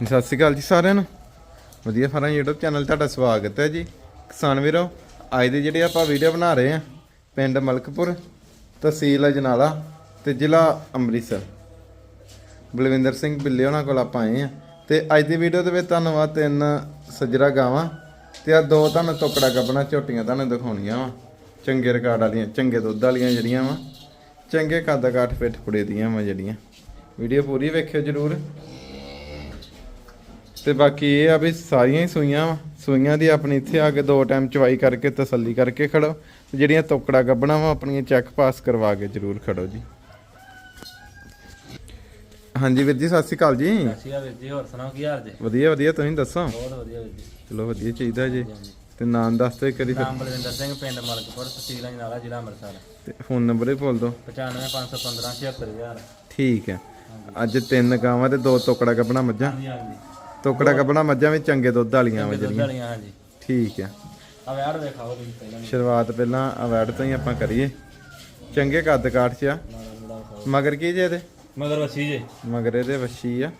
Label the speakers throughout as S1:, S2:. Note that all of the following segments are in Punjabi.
S1: ਸਤਿ ਸ਼੍ਰੀ ਅਕਾਲ ਜੀ ਸਾਰਿਆਂ ਨੂੰ। ਵਧੀਆ ਫਰਾਂ YouTube ਚੈਨਲ ਤੁਹਾਡਾ ਸਵਾਗਤ ਹੈ ਜੀ। ਕਿਸਾਨ ਵੀਰੋ, ਅੱਜ ਦੇ ਜਿਹੜੇ ਆਪਾਂ ਵੀਡੀਓ ਬਣਾ ਰਹੇ ਆ ਪਿੰਡ ਮਲਕਪੁਰ, ਤਹਿਸੀਲ ਅਜਨਾਲਾ ਤੇ ਜ਼ਿਲ੍ਹਾ ਅੰਮ੍ਰਿਤਸਰ। ਬਲਵਿੰਦਰ ਸਿੰਘ ਬਿੱਲੇ ਉਹਨਾਂ ਕੋਲ ਆਪਾਂ ਆਏ ਆ ਤੇ ਅੱਜ ਦੀ ਵੀਡੀਓ ਦੇ ਵਿੱਚ ਤੁਹਾਨੂੰ ਆ ਤਿੰਨ ਸੱਜਰਾ ਗਾਵਾਂ ਤੇ ਆ ਦੋ ਤੁਹਾਨੂੰ ਟੋਕੜਾ ਕੱਪਣਾ ਝੋਟੀਆਂ ਤੁਹਾਨੂੰ ਦਿਖਾਉਣੀਆਂ ਵਾ। ਚੰਗੇ ਰਿਕਾਰਡ ਵਾਲੀਆਂ, ਚੰਗੇ ਦੁੱਧ ਵਾਲੀਆਂ ਜਿਹੜੀਆਂ ਵਾ। ਚੰਗੇ ਕੱਦ ਕਾਠ ਪਿੱਠ ਪੁੜੇ ਦੀਆਂ ਵਾ ਜਿਹੜੀਆਂ। ਵੀਡੀਓ ਪੂਰੀ ਵੇਖਿਓ ਜਰੂਰ। ਤੇ ਬਾਕੀ ਇਹ ਆ ਵੀ ਸਾਰੀਆਂ ਹੀ ਸੂਈਆਂ ਵਾਂ। ਸੂਈਆਂ ਦੀ ਆਪਣੀ ਇੱਥੇ ਆ ਕੇ ਦੋ ਟਾਈਮ ਚਵਾਈ ਕਰਕੇ ਤਸੱਲੀ ਕਰਕੇ ਖੜੋ। ਤੇ ਜਿਹੜੀਆਂ ਤੋਕੜਾ ਗੱਬਣਾ ਵਾ ਆਪਣੀਆਂ ਚੈੱਕ ਪਾਸ ਕਰਵਾ ਕੇ ਜਰੂਰ ਖੜੋ ਜੀ। ਹਾਂਜੀ ਵੀਰ ਜੀ ਸਤਿ ਸ਼੍ਰੀ ਅਕਾਲ ਜੀ।
S2: ਆ ਵੀਰ ਜੀ ਹੋਰ ਸੁਣਾਓ ਕੀ ਹਾਲ ਜੀ?
S1: ਵਧੀਆ ਵਧੀਆ ਤੁਸੀਂ ਦੱਸੋ?
S2: ਬਹੁਤ ਵਧੀਆ ਵੀਰ ਜੀ।
S1: ਚਲੋ ਵਧੀਆ ਚਾਹੀਦਾ ਜੀ। ਤੇ ਨਾਮ ਦੱਸ ਦਿਓ ਕਰੀ ਫਿਰ।
S2: ਨਾਮ ਬਲਵਿੰਦਰ ਸਿੰਘ ਪਿੰਡ ਮਲਕਪੁਰ ਤਹਿਸੀਲ ਅਜਨਾਲਾ ਜ਼ਿਲ੍ਹਾ ਅੰਮ੍ਰਿਤਸਰ।
S1: ਤੇ ਫੋਨ ਨੰਬਰ ਹੀ ਬੋਲ ਦਿਓ।
S2: 95515 76000
S1: ਠੀਕ ਹੈ। ਅੱਜ ਤਿੰਨ ਗਾਵਾਂ ਤੇ ਦੋ ਤੋਕੜਾ ਗੱਬਣਾ ਮੱਝਾਂ
S2: ਹਾਂਜੀ ਹਾਂਜੀ।
S1: ਤੋਕੜਾ ਗੱਬਣਾ ਮੱਝਾਂ ਵੀ ਚੰਗੇ ਦੁੱਧ ਵਾਲੀਆਂ ਵਾ
S2: ਦੁੱਧ
S1: ਜਿਹੜੀਆਂ।
S2: ਵਾਲੀਆਂ ਹਾਂਜੀ।
S1: ਠੀਕ ਹੈ
S2: ਆ ਵੈੜ ਵੇਖਾਓ ਤੁਸੀਂ ਪਹਿਲਾਂ
S1: ਸ਼ੁਰੂਆਤ ਪਹਿਲਾਂ ਅਵੈਡ ਤੋਂ ਹੀ ਆਪਾਂ ਕਰੀਏ। ਚੰਗੇ ਕੱਦ ਕਾਠ ਚ ਆ। ਮਗਰ ਕੀ ਜੇ ਇਹਦੇ?
S2: ਮਗਰ ਵਸੀ ਜੇ।
S1: ਮਗਰ ਇਹਦੇ ਵੱਛੀ ਆ।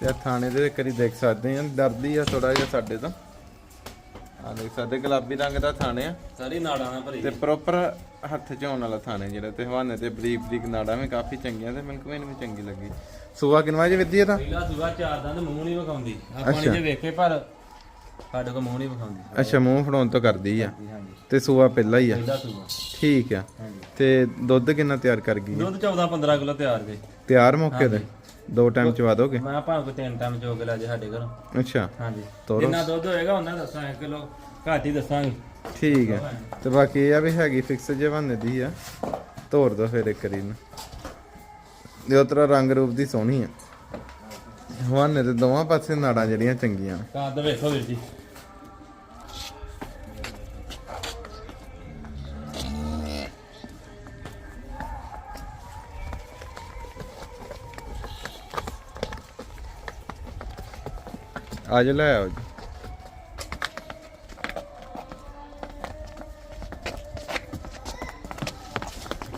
S1: ਤੇ ਆਹ ਥਾਣੇ ਦੇ ਕਰੀ ਦੇਖ ਸਕਦੇ ਆ। ਡਰਦੀ ਆ ਥੋੜਾ ਜਿਹਾ ਸਾਡੇ ਤੋਂ। ਆ ਦੇਖ ਸਕਦੇ ਗੁਲਾਬੀ ਰੰਗ ਦਾ ਥਾਣੇ ਆ।
S2: ਸਾਰੀ ਨਾੜਾਂ ਨਾਲ ਭਰੀ
S1: ਤੇ ਪ੍ਰੋਪਰ ਹੱਥ ਚ ਆਉਣ ਵਾਲਾ ਥਾਣੇ ਜਿਹੜਾ ਤੇ ਹਵਾਨੇ ਤੇ ਬਰੀਕ ਬਰੀਕ ਨਾੜਾਂ ਵੀ ਕਾਫੀ ਚੰਗੀਆਂ ਤੇ ਮਿਲਕ ਵੇਨ ਵੀ ਚੰਗੀ ਲੱਗੀ। ਸੂਆ ਕਿਨਵਾ ਜੀ ਵਿੱਦੀ ਇਹਦਾ
S2: ਪਹਿਲਾ ਸੁਗਾ ਚਾਰ ਦੰਦ ਮੂੰਹ ਨਹੀਂ ਵਿਖਾਉਂਦੀ। ਆਪਾਂ ਨੇ ਜੇ ਵੇਖੇ ਪਰ ਸਾਡੇ ਕੋ ਮੂੰਹ ਨਹੀਂ ਵਿਖਾਉਂਦੀ।
S1: ਅੱਛਾ ਮੂੰਹ ਫੜਾਉਣ ਤੋਂ ਕਰਦੀ ਆ। ਤੇ ਸੂਆ ਪਹਿਲਾ ਹੀ ਆ?
S2: ਪਹਿਲਾ ਸੁਗਾ
S1: ਠੀਕ ਆ। ਤੇ ਦੁੱਧ ਕਿੰਨਾ ਤਿਆਰ ਕਰ ਗਈ?
S2: ਦੁੱਧ 14 15 ਕਿਲੋ ਤਿਆਰ ਜੇ
S1: ਤਿਆਰ ਮੌਕੇ ਤੇ? ਦੋ ਟਾਈਮ ਚਵਾ ਦੋਗੇ
S2: ਮੈਂ ਭਾਵੇਂ ਕੋਈ ਤਿੰਨ ਟਾਈਮ ਚੋਕ ਲੈ ਜੇ ਸਾਡੇ ਘਰੋਂ।
S1: ਅੱਛਾ।
S2: ਹਾਂਜੀ।
S1: ਤੋਰੋ।
S2: ਜਿੰਨਾ ਦੁੱਧ ਹੋਏਗਾ ਉਹਨਾਂ ਦੱਸਾਂ 1 ਕਿਲੋ ਘੱਟ ਹੀ ਦੱਸਾਂਗੇ।
S1: ਠੀਕ ਹੈ। ਤੇ ਬਾਕੀ ਇਹ ਆ ਵੀ ਹੈਗੀ ਫਿਕਸ ਜੇ ਬਹਾਨੇ ਦੀ ਆ। ਤੋਰ ਦੋ ਫਿਰ ਇੱਕ ਵਾਰੀ ਨੂੰ ਦੇ ਉਤਰਾ ਰੰਗ ਰੂਪ ਦੀ ਸੋਹਣੀ ਆ। ਹਵਾਨੇ ਤੇ ਦੋਵਾਂ ਪਾਸੇ ਨਾੜਾਂ ਜਿਹੜੀਆਂ ਚੰਗੀਆਂ ਨੇ।
S2: ਕੱਦ ਵੇਖੋ ਵੀਰ ਜੀ।
S1: ਅੱਜ ਲੈ ਆਓ ਜੀ।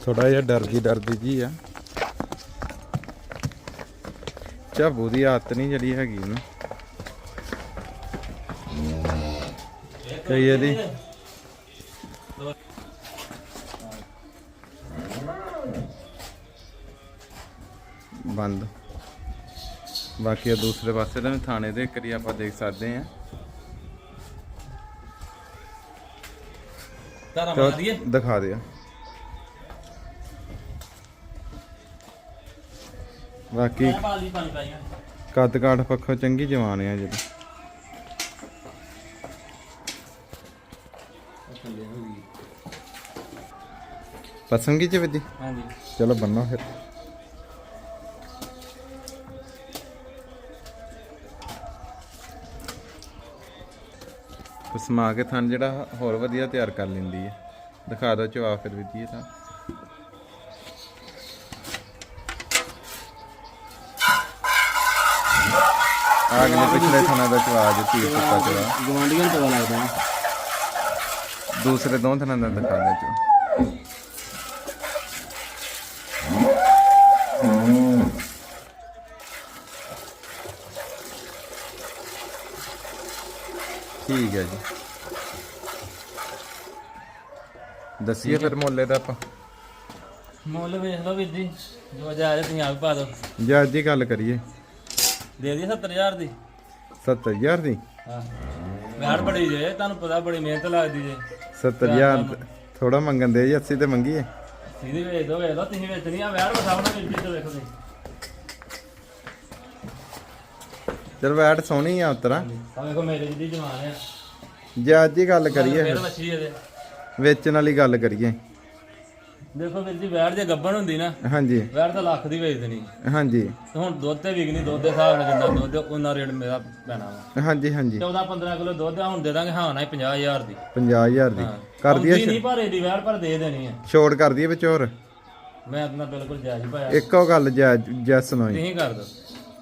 S1: ਥੋੜਾ ਜਿਹਾ ਡਰਦੀ ਡਰਦੀ ਜੀ ਆ। ਚਾਬੂ ਦੀ ਆਦਤ ਨਹੀਂ ਜਿਹੜੀ ਹੈਗੀ ਨਾ ਕਈ ਇਹਦੀ ਬੰਦ। ਬਾਕੀ ਇਹ ਦੂਸਰੇ ਪਾਸੇ ਦਾ ਵੀ ਥਾਣੇ ਦੇ ਕਰੀ ਆਪਾਂ ਦੇਖ ਸਕਦੇ ਆ
S2: ਤਾਰਾ ਮਾਰ ਦਈਏ
S1: ਦਿਖਾ ਦਿਓ। ਬਾਕੀ
S2: ਮੈਂ ਪਾਲੀ ਪਾਣੀ ਪਾਈਆਂ।
S1: ਕੱਦ ਕਾਠ ਪੱਖੋਂ ਚੰਗੀ ਜਵਾਨ ਆ ਜਿਹੜੀ। ਪਸੰਦ ਕੀ ਚ ਵਿੱਦੀ
S2: ਹਾਂਜੀ।
S1: ਚਲੋ ਬੰਨੋ ਫਿਰ। ਕੁਸਮਾ ਕੇ ਥਣ ਜਿਹੜਾ ਹੋਰ ਵਧੀਆ ਤਿਆਰ ਕਰ ਲੈਂਦੀ ਹੈ। ਦਿਖਾ ਦਿਓ ਚਵਾ ਫਿਰ ਵੀ ਜੀ ਇਹ ਤਾਂ। ਆਗਲੇ ਪਿਛਲੇ ਥਣਾ ਦਾ ਚਵਾ ਦਿੱਤੀ ਸੁੱਕਾ ਚਵਾ।
S2: ਗਵਾਂਡੀਆਂ ਨੂੰ ਪਤਾ ਲੱਗਦਾ ਨਾ
S1: ਦੂਸਰੇ ਦੋ ਥਣਾ ਦਾ ਦਿਖਾ ਦਿਓ ਚਵਾ ਠੀਕ ਹੈ ਜੀ। ਦੱਸੀਏ ਫਿਰ ਮੁੱਲੇ ਦਾ ਆਪਾਂ।
S2: ਮੁੱਲ ਵੇਖ ਲਓ ਵੀਰ ਜੀ ਜੋ ਜਾਇਜ਼ ਤੁਸੀਂ ਆਪ ਪਾ ਦਿਓ।
S1: ਜੇ ਅੱਜ ਦੀ ਗੱਲ ਕਰੀਏ।
S2: ਦੇ ਦਈਏ 70000 ਦੀ?
S1: 70000 ਦੀ?
S2: ਹਾਂ। ਵੈੜ ਬੜੀ ਜੇ ਤੁਹਾਨੂੰ ਪਤਾ ਬੜੀ ਮਿਹਨਤ ਲੱਗਦੀ ਜੇ।
S1: 70000 ਥੋੜਾ ਮੰਗਣ ਦੇ ਜੀ 80 ਤੇ ਮੰਗੀਏ।
S2: ਸਿੱਧੀ ਵੇਚ ਦੋ ਵੇਚ ਲਓ ਤੁਸੀਂ ਵੇਚਣੀ ਆ ਵੈੜ ਵਸਾਉਣਾ ਵੀਰ ਜੀ ਤੇ ਵੇਖੋ ਤੁਸੀਂ।
S1: ਚਲ ਵੈਟ ਸੋਹਣੀ ਆ ਉਤਰਾ।
S2: ਆ ਵੇਖੋ ਮੇਰੇ ਜਿਹਦੀ ਜਵਾਨ ਆ।
S1: ਜੇ ਅੱਜ ਦੀ ਗੱਲ ਕਰੀਏ
S2: ਫਿਰ ਮੱਛੀ ਇਹਦੇ।
S1: ਵੇਚਣ ਵਾਲੀ ਗੱਲ ਕਰੀਏ।
S2: ਦੇਖੋ ਵੀਰ ਜੀ ਵੈੜ ਜੇ ਗੱਬਣ ਹੁੰਦੀ ਨਾ
S1: ਹਾਂਜੀ।
S2: ਵੈੜ ਤਾਂ ਲੱਖ ਦੀ ਵੇਚ ਦੇਣੀ
S1: ਹਾਂਜੀ।
S2: ਤੇ ਹੁਣ ਦੁੱਧ ਤੇ ਵਿਕਣੀ ਦੁੱਧ ਦੇ ਹਿਸਾਬ ਨਾਲ ਜਿੰਨਾ ਦੁੱਧ ਉਹਨਾਂ ਰੇਟ ਮੇਰਾ ਪੈਣਾ ਵਾ।
S1: ਹਾਂਜੀ ਹਾਂਜੀ।
S2: 14 15 ਕਿਲੋ ਦੁੱਧ ਆ ਹੁਣ ਦੇ ਦਾਂਗੇ ਹਾਂ ਨਾ 50000 ਦੀ।
S1: 50000 ਦੀ। ਕਰ ਦਈਏ
S2: ਨਹੀਂ ਭਾਰੇ ਦੀ ਵੈੜ ਪਰ ਦੇ ਦੇਣੀ ਆ।
S1: ਛੋੜ ਕਰ ਦਈਏ ਵਿੱਚ ਹੋਰ।
S2: ਮੈਂ ਆਪਣਾ ਬਿਲਕੁਲ ਜਾਇਜ਼ ਪਾਇਆ।
S1: ਇੱਕੋ ਗੱਲ ਜੈ- ਜੈਸ ਨੋਈ
S2: ਤੁਸੀਂ ਕਰ ਦੋ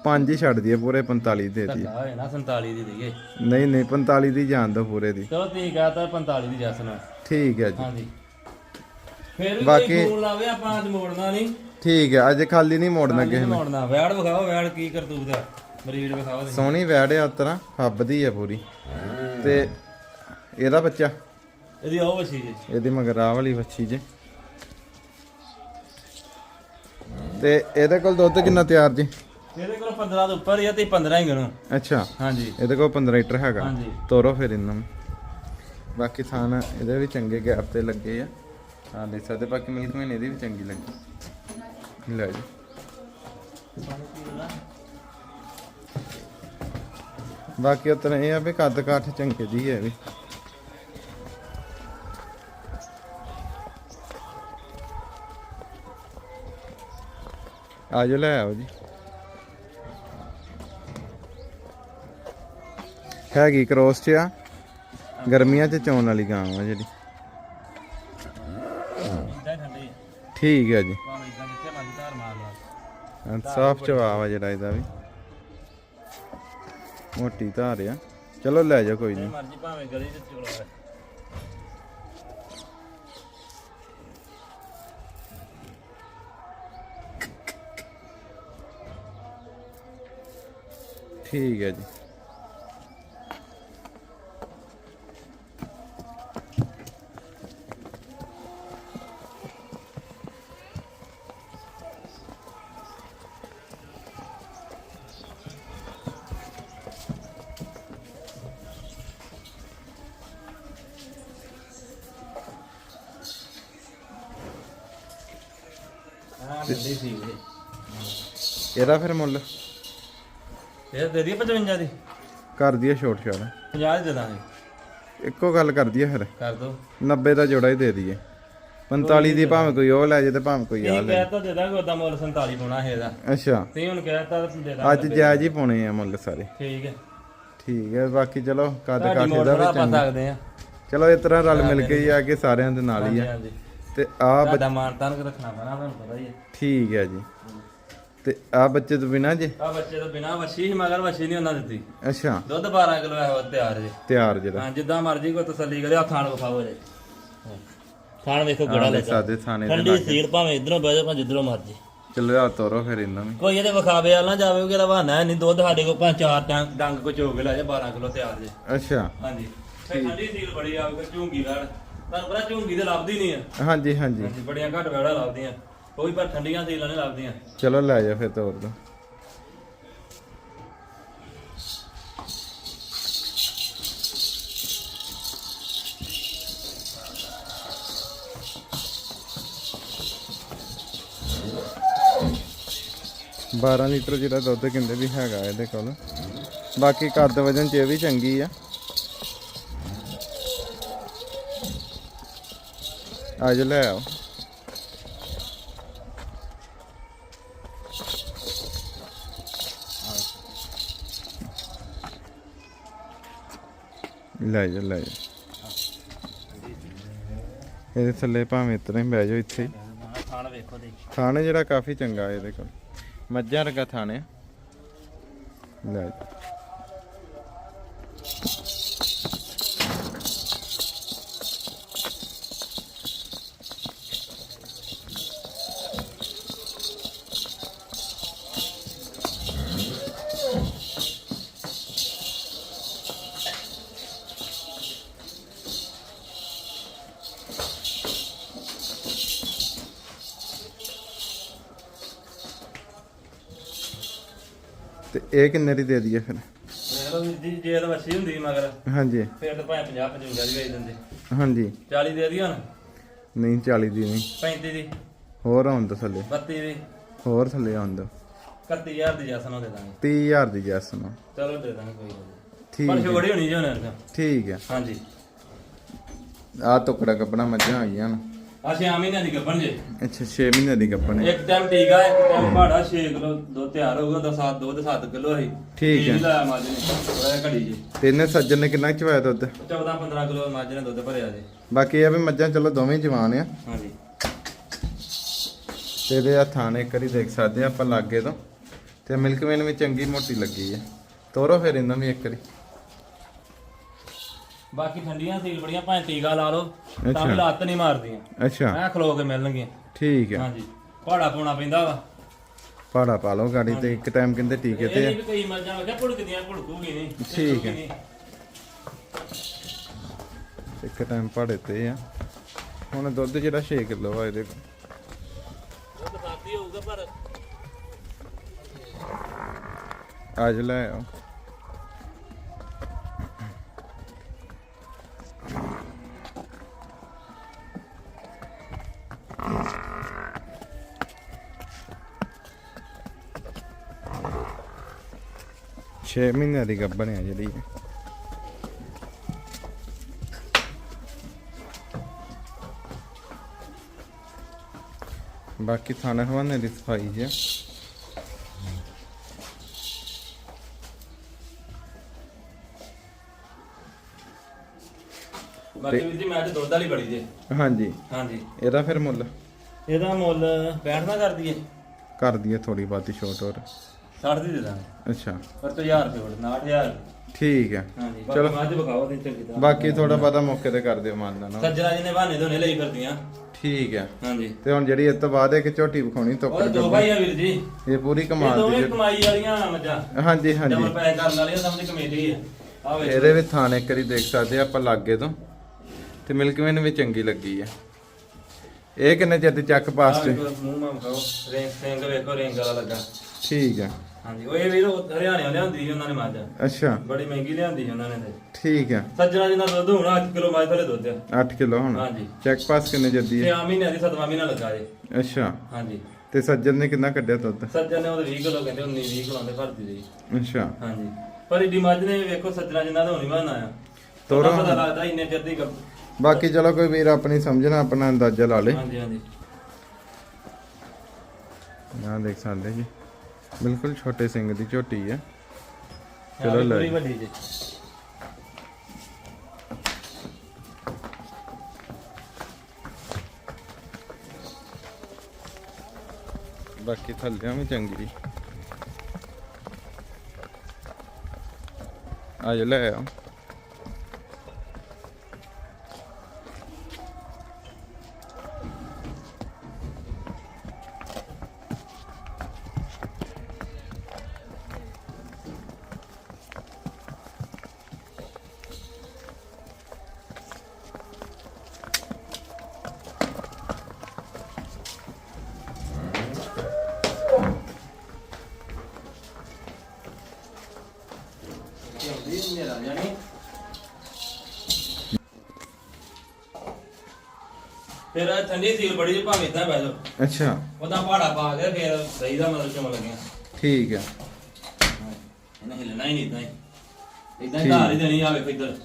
S1: ਪੰਜ ਹੀ ਛੱਡ ਦਈਏ ਪੂਰੇ 45 ਦੇ ਦਈਏ
S2: ਧੱਕਾ ਹੋਏ ਨਾ 47 ਦੀ ਦਈਏ।
S1: ਨਹੀਂ ਨਹੀਂ 45 ਦੀ ਜਾਣ ਦੋ ਪੂਰੇ ਦੀ।
S2: ਚਲੋ ਤੁਸੀਂ ਕਹਤਾ 45 ਦੀ ਜੱਸ ਨਾਲ।
S1: ਠੀਕ ਹੈ ਜੀ।
S2: ਹਾਂਜੀ। ਫਿਰ ਵੀ
S1: ਬਾਕੀ-
S2: ਕੋਈ ਫੋਨ ਲਾਵੇ ਆਪਾਂ ਅੱਜ ਮੋੜਨਾ ਨਹੀਂ।
S1: ਠੀਕ ਹੈ ਅੱਜ ਖਾਲੀ ਨਹੀਂ ਮੋੜਨਾ ਕਿਸੇ ਨੇ।
S2: ਮੋੜਨਾ। ਵੈੜ ਵਿਖਾਓ ਵੈੜ ਕੀ ਕਰਤੂਤ ਆ। ਬਰੀਡ ਵਿਖਾਓ ਤੁਸੀਂ।
S1: ਸੋਹਣੀ ਵੈੜ ਆ ਉਤਰਾ ਹੱਬ ਦੀ ਆ ਪੂਰੀ। ਤੇ ਇਹਦਾ ਬੱਚਾ?
S2: ਇਹਦੀ ਉਹ ਵਸੀ ਜੀ।
S1: ਇਹਦੀ ਮਗਰ ਆਹ ਵਾਲੀ ਵੱਛੀ ਜੇ। ਤੇ ਇਹਦੇ ਕੋਲ ਦੁੱਧ ਕਿੰਨਾ ਤਿਆਰ ਜੀ?
S2: ਇਹਦੇ ਕੋਲ 15 ਤੋਂ ਉੱਪਰ ਹੀ ਆ ਤੇ 15 ਹੀ ਗਣੋ
S1: ਅੱਛਾ।
S2: ਹਾਂਜੀ।
S1: ਇਹਦੇ ਕੋਲ 15 ਲੀਟਰ ਹੈਗਾ।
S2: ਹਾਂਜੀ।
S1: ਤੋਰੋ ਫਿਰ ਇਹਨਾਂ। ਨੂੰ ਬਾਕੀ ਥਾਨ ਇਹਦੇ ਵੀ ਚੰਗੇ ਗੈਪ ਤੇ ਲੱਗੇ ਆ। ਹਾਂ ਦੇਖ ਸਕਦੇ ਬਾਕੀ ਮਿਲਕ ਮੈਨ ਇਹਦੀ ਵੀ ਚੰਗੀ ਲੱਗੀ। ਲੈ ਜੀ। ਬਾਕੀ ਉਤਨਾ ਇਹ ਆ ਵੀ ਕੱਦ ਕਾਠ ਚੰਗੇ ਦੀ ਹੈ ਵੀ। ਆਜੋ ਲੈ ਆਓ ਜੀ। ਹੈਗੀ ਕ੍ਰੋਸ ਚ ਆ। ਗਰਮੀਆਂ ਚ ਚੌਣ ਵਾਲੀ ਗਾਂ ਆ ਜਿਹੜੀ। ਠੀਕ ਹੈ ਜੀ। ਸਾਫ਼ ਜਵਾਬ ਆ ਜਿਹੜਾ ਇਹਦਾ ਵੀ। ਮੋਟੀ ਧਾਰ ਆ। ਚਲੋ ਲੈ ਜਾ ਕੋਈ
S2: ਜਿੱਥੇ
S1: ਨਹੀਂ।
S2: ਮਰਜ਼ੀ ਭਾਵੇਂ ਗਲੀ ਚ ਚੋਲਾ
S1: ਠੀਕ ਹੈ ਜੀ।
S2: ਸੀ। ਇਹ
S1: ਇਹਦਾ ਫਿਰ ਮੁੱਲ?
S2: ਇਹ ਦੇ ਦੀ 55 ਦੀ?
S1: ਕਰ ਦਈਏ ਛੋਟ ਛਾੜ
S2: 50 ਦੀ ਦੇ ਦਾਂਗੇ।
S1: ਇੱਕੋ ਗੱਲ ਕਰ ਦਈਏ ਫਿਰ।
S2: ਕਰ ਦੋ।
S1: 90 ਦਾ ਜੋੜਾ ਹੀ ਦੇ ਦਈਏ। 45 ਦੀ ਭਾਵੇਂ ਕੋਈ ਉਹ ਲੈ ਜੇ ਤੇ ਭਾਵੇਂ ਕੋਈ ਆ
S2: ਇਹ
S1: ਲੈ
S2: ਕਹਿਤਾ ਦੇ ਦਾਂਗੇ ਉਹਦਾ ਮੁੱਲ 47 ਪਾਉਣਾ ਹੈ ਇਹਦਾ।
S1: ਅੱਛਾ।
S2: ਤੇ ਹੁਣ ਕਹਿਤਾ ਦੇ ਦਾਂਗੇ
S1: ਅੱਜ ਜਾਇਜ਼ ਹੀ ਪਾਉਣੇ ਆ ਮੁੱਲ ਸਾਰੇ।
S2: ਠੀਕ ਹੈ।
S1: ਠੀਕ ਹੈ ਬਾਕੀ ਚਲੋ ਕੱਦ
S2: ਤੁਹਾਡੀ
S1: ਕਾਠੇ ਦਾ
S2: ਥੋੜਾ
S1: ਵੀ
S2: ਪਾ
S1: ਚੰਗਾ।
S2: ਸਕਦੇ ਆ।
S1: ਚਲੋ ਇਸ ਤਰ੍ਹਾਂ ਰਲ ਮਿਲ ਕੇ ਹੀ ਆ ਕੇ ਸਾਰਿਆਂ ਦੇ ਨਾਲ ਹੀ ਆ।
S2: ਹਾਂਜੀ।
S1: ਤੇ ਆ
S2: ਤੁਹਾਡਾ ਮਾਨ ਤਾਨ ਰੱਖਣਾ ਪੈਣਾ ਤੁਹਾਨੂੰ ਪਤਾ ਹੀ ਹੈ।
S1: ਠੀਕ ਹੈ ਜੀ। ਤੇ ਆ ਬੱਚੇ ਤੋਂ ਬਿਨਾ ਜੇ?
S2: ਆ ਬੱਚੇ ਤੋਂ ਬਿਨਾ ਵਸ਼ੀ ਹੀ ਮਗਰ ਵਸ਼ੀ ਨਹੀਂ ਉਹਨਾਂ ਦਿੱਤੀ।
S1: ਅੱਛਾ।
S2: ਦੁੱਧ 12 ਕਿਲੋ ਹੈ ਉਹ ਤਿਆਰ ਜੇ।
S1: ਤਿਆਰ ਜਿਹੜਾ।
S2: ਹਾਂ ਜਿੱਦਾਂ ਮਰਜ਼ੀ ਕੋਈ ਤਸੱਲੀ ਕਰੇ ਆ ਥਾਣ ਵਿਖਾਓ ਜੇ ਥਾਣ ਵੇਖੋ ਗੜਾ ਲੈ
S1: ਦੇਖ ਸਕਦੇ ਥਾਣੇ ਦੇ
S2: ਠੰਡੀ ਸੀਲ ਭਾਵੇਂ ਇਧਰੋਂ ਬਹਿ ਜਾ ਭਾਵੇਂ ਜਿੱਧਰੋਂ ਮਰਜ਼ੀ।
S1: ਚਲੋ ਆ ਤੋਰੋ ਫਿਰ ਇਹਨਾਂ ਨੂੰ।
S2: ਕੋਈ ਇਹਦੇ ਵਿਖਾਵੇ ਵਾਲਾ ਨਾ ਜਾਵੇ ਕਿ ਰਵਾਨਾ ਨਹੀਂ ਦੁੱਧ ਸਾਡੇ ਕੋਲ ਭਾਵੇਂ ਚਾਰ ਡੰਗ ਡੰਗ ਕੋ ਚੋਗ ਲੈ ਜਾ 12 ਕਿਲੋ ਤਿਆਰ ਜੇ।
S1: ਅੱਛਾ।
S2: ਹਾਂਜੀ। ਤੇ ਠੰਡੀ ਸੀਲ ਬੜੀ ਆ ਝੂੰਗੀ ਵੜ ਤੁਹਾਨੂੰ ਪਤਾ ਝੂੰਗੀ ਤੇ ਲੱਭਦੀ ਨਹੀਂ ਆ।
S1: ਹਾਂਜੀ ਹਾਂਜੀ।
S2: ਬੜੀਆਂ ਘੱਟ ਵੜਾ ਲੱਭਦੀਆਂ। ਕੋਈ ਪਰ ਠੰਡੀਆਂ ਸੀਲਾਂ ਨਹੀਂ ਲੱਭਦੀਆਂ।
S1: ਚਲੋ ਲੈ ਜਾ ਫਿਰ ਤੋਰ ਦੋ। ਬਾਰਾਂ ਲੀਟਰ ਜਿਹੜਾ ਦੁੱਧ ਕਹਿੰਦੇ ਵੀ ਹੈਗਾ ਇਹਦੇ ਕੋਲ। ਬਾਕੀ ਕੱਦ ਵਜਨ ਚ ਇਹ ਵੀ ਚੰਗੀ ਆ। ਅੱਜ ਲੈ ਆਓ। ਲੈ ਜਾ ਲੈ ਜਾ। ਇਹਦੇ ਥੱਲੇ ਭਾਵੇਂ ਇਤਨਾ ਹੀ ਬਹਿ ਜਾਓ ਇੱਥੇ ਹੀ।
S2: ਥਾਣ ਵੇਖੋ ਦੇ
S1: ਥਾਣੇ ਜਿਹੜਾ ਕਾਫੀ ਚੰਗਾ ਇਹਦੇ ਕੋਲ। ਮੱਝਾਂ ਰਗਾ ਥਾਣੇ ਲੈ ਇਹ ਕਿੰਨੇ ਦੀ ਦੇ ਦਈਏ ਫਿਰ?
S2: ਵੇਖੋ ਵੀਰ ਜੀ ਜੇ ਤਾਂ ਵੱਛੀ ਹੁੰਦੀ ਮਗਰ।
S1: ਹਾਂਜੀ।
S2: ਫਿਰ ਤਾਂ ਭਾਵੇਂ 50 55 ਦੀ ਵੇਚ ਦਿੰਦੇ।
S1: ਹਾਂਜੀ।
S2: 40 ਦੇ ਦੀ ਹੁਣ?
S1: ਨਹੀਂ 40 ਦੀ ਨਹੀਂ।
S2: 35 ਦੀ।
S1: ਹੋਰ ਆਉਣ ਦੋ ਥੱਲੇ।
S2: 32 ਦੀ।
S1: ਹੋਰ ਥੱਲੇ ਆਉਣ ਦੋ
S2: 31000 ਦੀ ਜਸਨੋਂ ਦੇ ਦਾਂਗੇ।
S1: 30000 ਦੀ ਜੈਸ ਨੂੰ
S2: ਚਲੋ ਦੇ ਦਾਂਗੇ ਕੋਈ ਗੱਲ ਨੀ।
S1: ਠੀਕ
S2: ਪਰ
S1: ਹੈ।
S2: ਛੋੜੀ ਹੋਣੀ ਜੀ ਹੁਣ ਇਹਦੇ
S1: ਠੀਕ ਹੈ।
S2: ਹਾਂਜੀ।
S1: ਆ ਟੁਕੜਾ ਕੱਪੜਾ ਮੱਝਾਂ ਆ ਗਈਆਂ ਨਾ
S2: ਆ 6 ਮਹੀਨਿਆਂ ਦੀ ਗੱਭਣ ਜੇ।
S1: ਅੱਛਾ 6 ਮਹੀਨੇ ਦੀ ਕੱਪਣੇ
S2: ਇੱਕ ਟਾਈਮ ਟੀਕਾ ਇੱਕ ਟਾਈਮ ਭਾੜਾ 6 ਕਿਲੋ ਦੁੱਧ ਤਿਆਰ ਹੋਊਗਾ ਤਾਂ 7 ਦੁੱਧ 7 ਕਿਲੋ ਹੈ
S1: ਠੀਕ ਹੈ।
S2: ਦਾ ਮੱਝ ਨੇ ਥੋੜਾ ਘੜੀ ਜੇ।
S1: ਤੇ ਇਹਨੇ ਸੱਜਣ ਨੇ ਕਿੰਨਾ ਚਵਾਇਆ ਦੁੱਧ?
S2: 14 15 ਕਿਲੋ ਮੱਝ ਨੇ ਦੁੱਧ ਭਰਿਆ ਜੇ।
S1: ਬਾਕੀ ਇਹ ਆ ਵੀ ਮੱਝਾਂ ਚਲੋ ਦੋਵੇਂ ਜਵਾਨ ਆ।
S2: ਹਾਂਜੀ।
S1: ਤੇ ਇਹਦੇ ਹੱਥਾਂ ਨੇ ਇੱਕ ਵਾਰੀ ਦੇਖ ਸਕਦੇ ਆ ਆਪਾਂ ਲਾਗੇ ਤੋਂ। ਤੇ ਮਿਲਕ ਵੀ ਚੰਗੀ ਮੋਟੀ ਲੱਗੀ ਆ। ਤੋਰੋ ਫਿਰ ਇਹਨਾਂ ਵੀ ਇੱਕ ਵਾਰੀ।
S2: ਬਾਕੀ ਠੰਡੀਆਂ ਸੀਲ ਬੜੀਆਂ ਭਾਵੇਂ ਟੀਕਾ ਲਾ ਲਓ ਤਾਂ। ਵੀ ਲੱਤ ਨਹੀਂ ਮਾਰਦੀਆਂ।
S1: ਅੱਛਾ।
S2: ਐ ਖਲੋ ਕੇ ਮਿਲਣਗੀਆਂ।
S1: ਠੀਕ ਹੈ।
S2: ਹਾਂਜੀ। ਭਾੜਾ ਪਾਉਣਾ ਪੈਂਦਾ ਵਾ।
S1: ਪਾੜਾ ਪਾ ਲਓ ਗਾੜੀ ਤੇ ਇੱਕ ਟਾਈਮ ਕਹਿੰਦੇ ਟੀਕੇ ਤੇ।
S2: ਇਹ
S1: ਆ।
S2: ਵੀ ਕਈ ਮੱਝਾਂ ਵੇਖਿਆ ਭੁੜਕਦੀਆਂ ਭੁੜਕੂਗੀ ਨਹੀਂ।
S1: ਠੀਕ ਹੈ।
S2: ਨਹੀਂ।
S1: ਇੱਕ ਟਾਈਮ ਪਾੜੇ ਤੇ ਆ। ਹੁਣ ਦੁੱਧ ਜਿਹੜਾ 6 ਕਿਲੋ ਆ ਇਹਦੇ
S2: ਉਹ ਤਾਂ ਹੋਊਗਾ ਪਰ
S1: ਅੱਜ ਲੈ ਆਓ। ਛੇ ਮਹੀਨਿਆਂ ਦੀ ਗੱਭਣ ਆ ਜਿਹੜੀ। ਬਾਕੀ ਥਾਣੇ ਹਵਾਨੇ ਦੀ ਸਫ਼ਾਈ ਜੀ
S2: ਬਾਕੀ ਵੀਰ ਜੀ ਮੈਂ ਅੱਜ ਦੁੱਧ ਵਾਲੀ ਬੜੀ ਜੇ।
S1: ਹਾਂਜੀ।
S2: ਹਾਂਜੀ।
S1: ਇਹਦਾ ਫਿਰ ਮੁੱਲ?
S2: ਇਹਦਾ ਮੁੱਲ 65 ਨਾ ਕਰ ਦਈਏ
S1: ਕਰ ਦਈਏ ਥੋੜੀ ਬਾਤੀ ਛੋਟ ਹੋਰ।
S2: 60 ਦੀ ਦੇ ਦਾਂਗੇ।
S1: ਅੱਛਾ।
S2: ਪਰ ਤੋਂ 1000 ਰੁਪਏ ਵੜ 69000
S1: ਠੀਕ ਹੈ।
S2: ਹਾਂਜੀ
S1: ਚਲੋ।
S2: ਬਾਕੀ ਵਿਖਾਓ ਤੇ ਚੰਗੀ ਤਰ੍ਹਾਂ।
S1: ਬਾਕੀ ਥੋੜਾ ਪਤਾ ਮੌਕੇ ਤੇ ਕਰ ਦਿਓ ਮੰਨਦਾ ਨਾ।
S2: ਸੱਜਣਾ ਜੀ ਨੇ ਬਹਾਨੇ ਦੋਨੇ ਲਈ ਫਿਰਦੀਆਂ।
S1: ਠੀਕ ਹੈ।
S2: ਹਾਂਜੀ।
S1: ਤੇ ਹੁਣ ਜਿਹੜੀ ਇਸ ਤੋਂ ਬਾਅਦ ਇੱਕ ਝੋਟੀ ਵਿਖਾਉਣੀ
S2: ਉਹ
S1: ਤੋਕੜ
S2: ਦੋ ਭਾਈ ਆ ਵੀਰ ਜੀ।
S1: ਇਹ ਪੂਰੀ ਕਮਾਲ
S2: ਦੋਵੇਂ
S1: ਦੀ
S2: ਕਮਾਈ ਵਾਲੀਆਂ ਮੱਝਾਂ।
S1: ਹਾਂਜੀ ਹਾਂਜੀ।
S2: ਡਬਲ ਪੈਕ ਕਰਨ ਵਾਲੀਆਂ ਸਮਝ ਕਮੇਟੀ ਹੈ ਆ ਵੇਖੋ
S1: ਇਹਦੇ ਵਿੱਚ ਥਾਣੇ ਕਰੀ ਦੇਖ ਸਕਦੇ ਆ ਆਪਾਂ ਲਾਗੇ ਤੋਂ। ਤੇ ਮਿਲਕਵੇਨ ਵੀ ਚੰਗੀ ਲੱਗੀ ਆ। ਇਹ ਕਿੰਨੇ ਚਿਰ ਦੀ ਚੱਕ ਪਾਸ ਤੇ
S2: ਮੂੰਹ ਮਾਂ ਖਾਓ ਰਿੰਗ ਸਿੰਘ ਵੇਖੋ ਰਿੰਗ ਵਾਲਾ ਲੱਗਾ।
S1: ਠੀਕ ਹੈ
S2: ਹਾਂਜੀ ਉਹ ਇਹ ਵੀਰ ਉਹ ਹਰਿਆਣੇ ਲਿਆਂਦੀ ਸੀ ਉਹਨਾਂ ਨੇ ਮੱਝ।
S1: ਅੱਛਾ।
S2: ਬੜੀ ਮਹਿੰਗੀ ਲਿਆਂਦੀ ਸੀ ਉਹਨਾਂ ਨੇ ਤੇ।
S1: ਠੀਕ ਹੈ
S2: ਸੱਜਣਾ ਜੀ ਦਾ ਦੁੱਧ ਹੁਣ 8 ਕਿਲੋ ਮੱਝ ਥਲੇ ਦੁੱਧ ਆ।
S1: 8 ਕਿਲੋ ਹੁਣ।
S2: ਹਾਂਜੀ।
S1: ਚੈੱਕ ਪਾਸ ਕਿੰਨੇ ਚਿਰ ਦੀ
S2: ਤੇ ਆ ਮਹੀਨੇ ਦੀ 7ਵਾਂ ਮਹੀਨਾ ਲੱਗਾ ਜੇ।
S1: ਅੱਛਾ।
S2: ਹਾਂਜੀ।
S1: ਤੇ ਸੱਜਣ ਨੇ ਕਿੰਨਾ ਕੱਢਿਆ ਦੁੱਧ?
S2: ਸੱਜਣ ਨੇ ਉਹਦੇ 20 ਕਿਲੋ ਕਹਿੰਦੇ 19 20 ਕਿਲੋ ਦੇ ਭਰਦੀ ਰਹੀ
S1: ਅੱਛਾ।
S2: ਹਾਂਜੀ। ਪਰ ਏਡੀ ਮੱਝ ਨੇ ਵੇਖੋ ਸੱਜਣਾ ਜਿੰਨਾ ਦਾ ਹੋਣੀ ਬਣਾ ਆ।
S1: ਤੋਰੋ।
S2: ਪਤਾ ਲੱਗਦਾ ਇੰਨੇ ਚਿਰ ਦੀ
S1: ਬਾਕੀ ਚਲੋ ਕੋਈ ਵੀਰ ਆਪਣੀ ਸਮਝਣਾ ਆਪਣਾ ਅੰਦਾਜ਼ਾ ਲਾ ਲੇ।
S2: ਹਾਂਜੀ ਹਾਂਜੀ।
S1: ਨਾ ਦੇਖ ਸਕਦੇ ਜੀ। ਬਿਲਕੁਲ ਛੋਟੇ ਸਿੰਘ ਦੀ ਝੋਟੀ ਹੈ। ਚਲੋ ਲੈ।
S2: ਪੂਰੀ ਵੱਡੀ ਜੀ।
S1: ਬਾਕੀ ਥੱਲਿਆਂ ਵੀ ਚੰਗੀ। ਆ ਜਾ ਲੈ ਆ
S2: ਫਿਰ ਠੰਡੀ ਸੀਲ ਬੜੀ ਜਿਹੀ ਭਾਵੇਂ ਇਦਾਂ ਬਹਿ ਜਾਓ।
S1: ਅੱਛਾ।
S2: ਉਹਦਾ ਪਹਾੜਾ ਪਾ ਕੇ ਫਿਰ ਸਹੀ ਦਾ ਮਤਲਬ ਚੋਂ ਲੱਗਿਆ
S1: ਠੀਕ ਹੈ
S2: ਇਹਨੇ ਹਿੱਲਣਾ ਹੀ ਨਹੀਂ ਇਦਾਂ ਹੀ। ਇਦਾਂ ਹੀ। ਧਾਰ ਹੀ ਦੇਣੀ ਆ ਵੇਖੋ ਇੱਧਰ।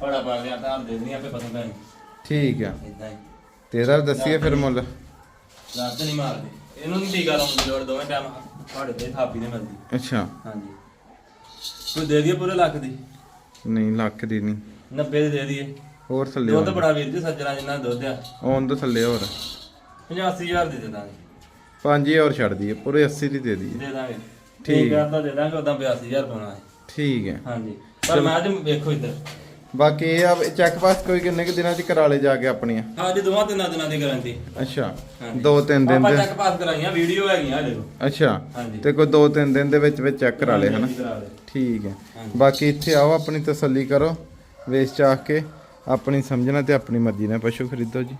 S2: ਪਹਾੜਾ ਪਾ ਕੇ ਧਾਰ ਦੇ ਦੇਣੀ ਆਪੇ ਪਤਾ ਪੈਣੀ
S1: ਠੀਕ ਹੈ
S2: ਇਦਾਂ ਹੀ।
S1: ਤੇਰਾ ਦੱਸੀਏ ਫਿਰ ਮੁੱਲ।
S2: ਲੱਤ ਨਹੀਂ ਮਾਰਦੇ। ਇਹਨੂੰ ਨਹੀਂ ਟੀਕਾ ਲਾਉਣ ਦੀ ਲੋੜ ਦੋਵੇਂ ਟਾਈਮ ਪਹਾੜੇ ਤੇ ਥਾਪੀ ਦੇ ਮਿਲਦੀ।
S1: ਅੱਛਾ।
S2: ਹਾਂਜੀ। ਕੋਈ ਦੇ ਦਈਏ ਪੂਰੇ ਲੱਖ ਦੀ?
S1: ਨਹੀਂ ਲੱਖ ਦੀ ਨਹੀਂ।
S2: 90 ਦੇ ਦੇ ਦਈਏ।
S1: ਹੋਰ ਥੱਲੇ
S2: ਦੁੱਧ ਬੜਾ ਵੀਰ ਜੀ ਸੱਜਣਾ ਜਿੰਨਾ ਦੁੱਧ ਆ।
S1: ਆਉਣ ਤੋਂ ਥੱਲੇ ਹੋਰ।
S2: 85000 ਦੇ ਦੇ ਦਾਂਗੇ।
S1: 5000 ਹੋਰ ਛੱਡ ਦਈਏ ਪੂਰੇ 80 ਦੀ ਦੇ ਦਈਏ।
S2: ਦੇ ਦਾਂਗੇ।
S1: ਠੀਕ।
S2: ਆ ਤਾਂ ਦੇ ਦਾਂਗੇ ਉਦਾਂ 82000 ਪਾਉਣਾ ਹੈ।
S1: ਠੀਕ ਹੈ।
S2: ਹਾਂਜੀ। ਪਰ ਮੈਂ ਅੱਜ ਵੇਖੋ ਇੱਧਰ।
S1: ਬਾਕੀ ਇਹ ਆ ਚੈੱਕ ਪਾਸ ਕੋਈ ਕਿੰਨੇ ਕੁ ਦਿਨਾਂ ਚ ਕਰਾ ਲੇ ਜਾ ਕੇ ਆਪਣੀਆਂ?
S2: ਹਾਂ ਅੱਜ ਦੋਵਾਂ ਤਿੰਨਾਂ ਦਿਨਾਂ ਦੀ ਗਾਰੰਟੀ
S1: ਅੱਛਾ।
S2: ਹਾਂਜੀ।
S1: ਦੋ ਤਿੰਨ ਦਿਨ
S2: ਆਪਾਂ
S1: ਦੇ।
S2: ਚੈੱਕ ਪਾਸ ਕਰਾਈਆਂ ਵੀਡੀਓ ਹੈਗੀਆਂ ਹਲੇ
S1: ਅੱਛਾ।
S2: ਹਾਂਜੀ।
S1: ਤੇ ਕੋਈ ਦੋ ਤਿੰਨ ਦਿਨ ਦੇ ਵਿੱਚ ਵਿੱਚ ਚੈੱਕ ਕਰਾ ਲੇ ਹਨਾ?
S2: ਹਾਂਜੀ।
S1: ਠੀਕ ਹੈ।
S2: ਹਾਂਜੀ।
S1: ਬਾਕੀ ਇੱਥੇ ਆਓ ਆਪਣੀ ਤਸੱਲੀ ਕਰੋ। ਵੇਚ ਚਾਹ ਕੇ। ਆਪਣੀ ਸਮਝਣਾ ਤੇ ਆਪਣੀ ਮਰਜ਼ੀ ਨਾਲ ਪਸ਼ੂ ਖਰੀਦੋ ਜੀ।